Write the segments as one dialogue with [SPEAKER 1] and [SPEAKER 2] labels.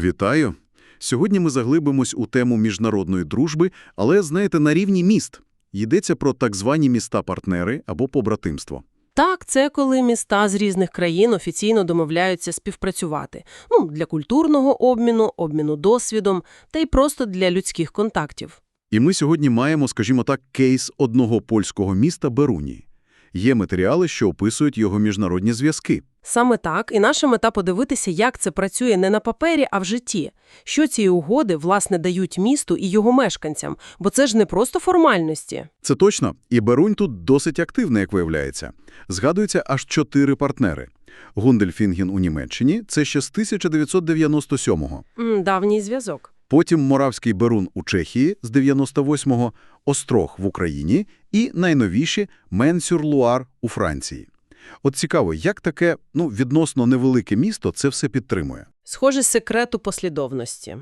[SPEAKER 1] Вітаю! Сьогодні ми заглибимось у тему міжнародної дружби, але, знаєте, на рівні міст. Йдеться про так звані міста-партнери або побратимство.
[SPEAKER 2] Так, це коли міста з різних країн офіційно домовляються співпрацювати. Ну, для культурного обміну, обміну досвідом та й просто для людських контактів.
[SPEAKER 1] І ми сьогодні маємо, скажімо так, кейс одного польського міста Беруні. Є матеріали, що описують його міжнародні зв'язки.
[SPEAKER 2] Саме так, і наша мета подивитися, як це працює не на папері, а в житті. Що ці угоди, власне, дають місту і його мешканцям, бо це ж не просто формальності.
[SPEAKER 1] Це точно. І Берунь тут досить активна, як виявляється. Згадується аж чотири партнери. Гундельфінген у Німеччині – це ще з 1997-го.
[SPEAKER 2] М, давній зв'язок.
[SPEAKER 1] Потім Моравський Берун у Чехії з 98-го, Острог в Україні і найновіші Менсюр-Луар у Франції. От цікаво, як таке, ну, відносно невелике місто це все підтримує.
[SPEAKER 2] Схоже, секрет у послідовності.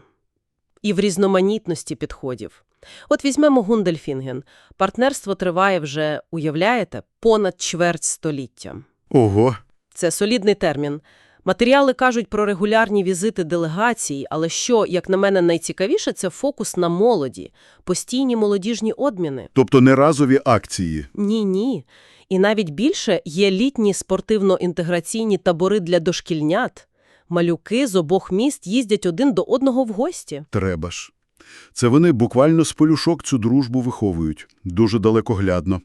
[SPEAKER 2] І в різноманітності підходів. От візьмемо Гундельфінген. Партнерство триває вже, уявляєте, понад чверть століття.
[SPEAKER 1] Ого!
[SPEAKER 2] Це солідний термін. Матеріали кажуть про регулярні візити делегацій, але що, як на мене, найцікавіше – це фокус на молоді, постійні молодіжні обміни.
[SPEAKER 1] Тобто не разові акції.
[SPEAKER 2] Ні-ні. І навіть більше є літні спортивно-інтеграційні табори для дошкільнят. Малюки з обох міст їздять один до одного в гості.
[SPEAKER 1] Треба ж. Це вони буквально з полюшок цю дружбу виховують. Дуже далекоглядно.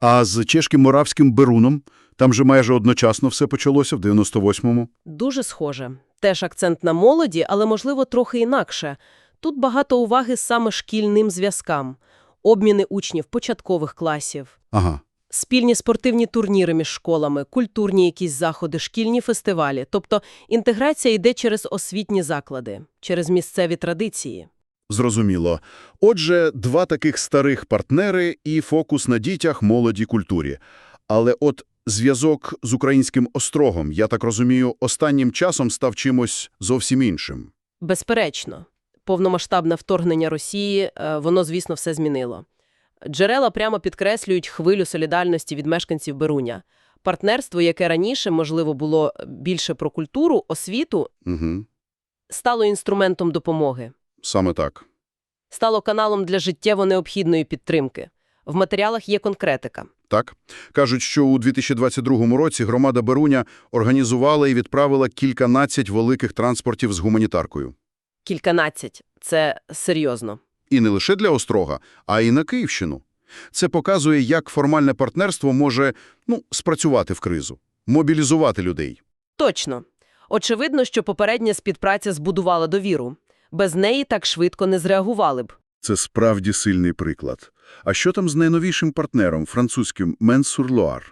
[SPEAKER 1] А з чешким моравським Беруном там же майже одночасно все почалося в 98-му.
[SPEAKER 2] Дуже схоже. Теж акцент на молоді, але, можливо, трохи інакше. Тут багато уваги саме шкільним зв'язкам. Обміни учнів початкових класів,
[SPEAKER 1] Ага.
[SPEAKER 2] спільні спортивні турніри між школами, культурні якісь заходи, шкільні фестивалі. Тобто інтеграція йде через освітні заклади, через місцеві традиції.
[SPEAKER 1] Зрозуміло. Отже, два таких старих партнери і фокус на дітях, молоді, культурі. Але от зв'язок з українським острогом, я так розумію, останнім часом став чимось зовсім іншим.
[SPEAKER 2] Безперечно, повномасштабне вторгнення Росії, е, воно, звісно, все змінило. Джерела прямо підкреслюють хвилю солідарності від мешканців Беруня. Партнерство, яке раніше, можливо, було більше про культуру, освіту,
[SPEAKER 1] Угу.
[SPEAKER 2] стало інструментом допомоги,
[SPEAKER 1] Саме так.
[SPEAKER 2] стало каналом для життєво необхідної підтримки. В матеріалах є конкретика.
[SPEAKER 1] Так. Кажуть, що у 2022 році громада Беруня організувала і відправила кільканадцять великих транспортів з гуманітаркою.
[SPEAKER 2] Кільканадцять. Це серйозно.
[SPEAKER 1] І не лише для Острога, а й на Київщину. Це показує, як формальне партнерство може ну, спрацювати в кризу, мобілізувати людей.
[SPEAKER 2] Точно. Очевидно, що попередня співпраця збудувала довіру. Без неї так швидко не зреагували б.
[SPEAKER 1] Це справді сильний приклад. А що там з найновішим партнером, французьким Менсур-Луар?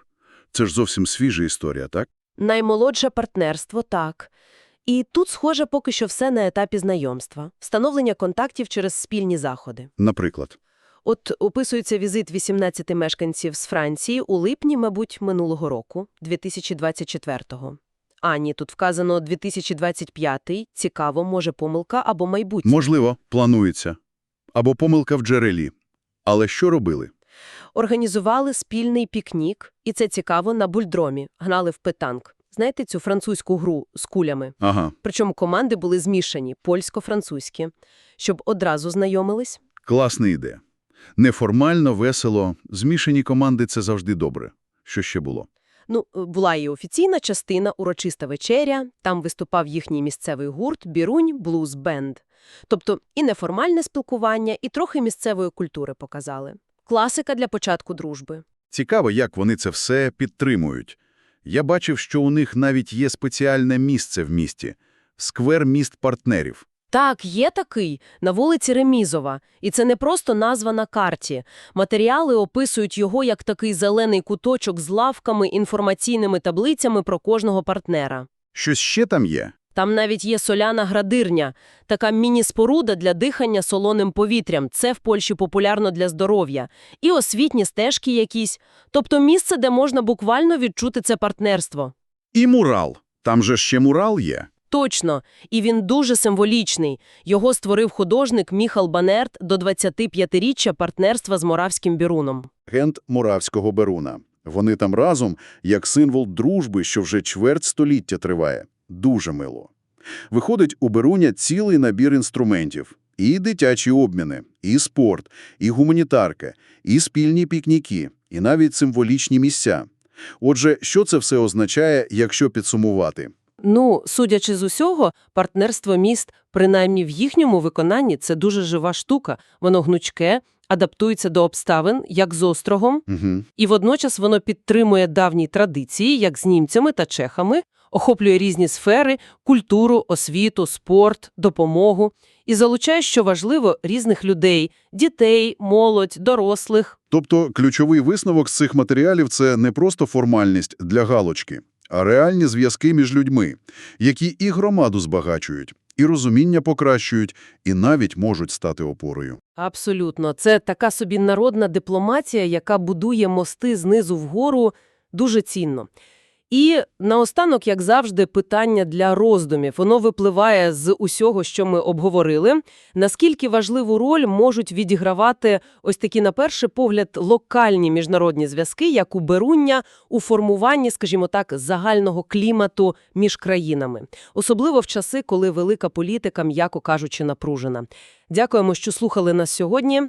[SPEAKER 1] Це ж зовсім свіжа історія, так?
[SPEAKER 2] Наймолодше партнерство, так. І тут, схоже, поки що все на етапі знайомства, встановлення контактів через спільні заходи.
[SPEAKER 1] Наприклад.
[SPEAKER 2] От описується візит 18 мешканців з Франції у липні, мабуть, минулого року, 2024-го. А, ні, тут вказано 2025-й, цікаво, може помилка або майбутнє.
[SPEAKER 1] Можливо, планується. Або помилка в джерелі. Але що робили?
[SPEAKER 2] Організували спільний пікнік, і це цікаво, на бульдромі, гнали в петанк. Знаєте цю французьку гру з кулями?
[SPEAKER 1] Ага,
[SPEAKER 2] Причому команди були змішані, польсько-французькі, щоб одразу знайомились.
[SPEAKER 1] класна ідея. Неформально, весело, змішані команди – це завжди добре. Що ще було?
[SPEAKER 2] Ну, була і офіційна частина, урочиста вечеря, там виступав їхній місцевий гурт «Бірунь Блуз Бенд». Тобто і неформальне спілкування, і трохи місцевої культури показали. Класика для початку дружби.
[SPEAKER 1] Цікаво, як вони це все підтримують. Я бачив, що у них навіть є спеціальне місце в місті – сквер міст партнерів.
[SPEAKER 2] Так, є такий, на вулиці Ремізова. І це не просто назва на карті. Матеріали описують його як такий зелений куточок з лавками, інформаційними таблицями про кожного партнера.
[SPEAKER 1] Щось ще там є?
[SPEAKER 2] Там навіть є соляна градирня, така міні-споруда для дихання солоним повітрям. Це в Польщі популярно для здоров'я. І освітні стежки якісь. Тобто місце, де можна буквально відчути це партнерство.
[SPEAKER 1] І мурал. Там же ще мурал є.
[SPEAKER 2] Точно. І він дуже символічний. Його створив художник Міхал Банерт до 25-річчя партнерства з Моравським Біруном.
[SPEAKER 1] Гент Муравського Беруна. Вони там разом, як символ дружби, що вже чверть століття триває. Дуже мило. Виходить, у Беруня цілий набір інструментів. І дитячі обміни, і спорт, і гуманітарка, і спільні пікніки, і навіть символічні місця. Отже, що це все означає, якщо підсумувати?
[SPEAKER 2] Ну, судячи з усього, партнерство міст, принаймні в їхньому виконанні, це дуже жива штука. Воно гнучке, адаптується до обставин, як з острогом,
[SPEAKER 1] Угу.
[SPEAKER 2] і водночас воно підтримує давні традиції, як з німцями та чехами, охоплює різні сфери – культуру, освіту, спорт, допомогу, і залучає, що важливо, різних людей – дітей, молодь, дорослих.
[SPEAKER 1] Тобто ключовий висновок з цих матеріалів – це не просто формальність для галочки, а реальні зв'язки між людьми, які і громаду збагачують, і розуміння покращують, і навіть можуть стати опорою.
[SPEAKER 2] Абсолютно. Це така собі народна дипломатія, яка будує мости знизу вгору дуже цінно. І наостанок, як завжди, питання для роздумів. Воно випливає з усього, що ми обговорили. Наскільки важливу роль можуть відігравати ось такі, на перший погляд, локальні міжнародні зв'язки, як у Беруння, у формуванні, скажімо так, загального клімату між країнами. Особливо в часи, коли велика політика, м'яко кажучи, напружена. Дякуємо, що слухали нас сьогодні.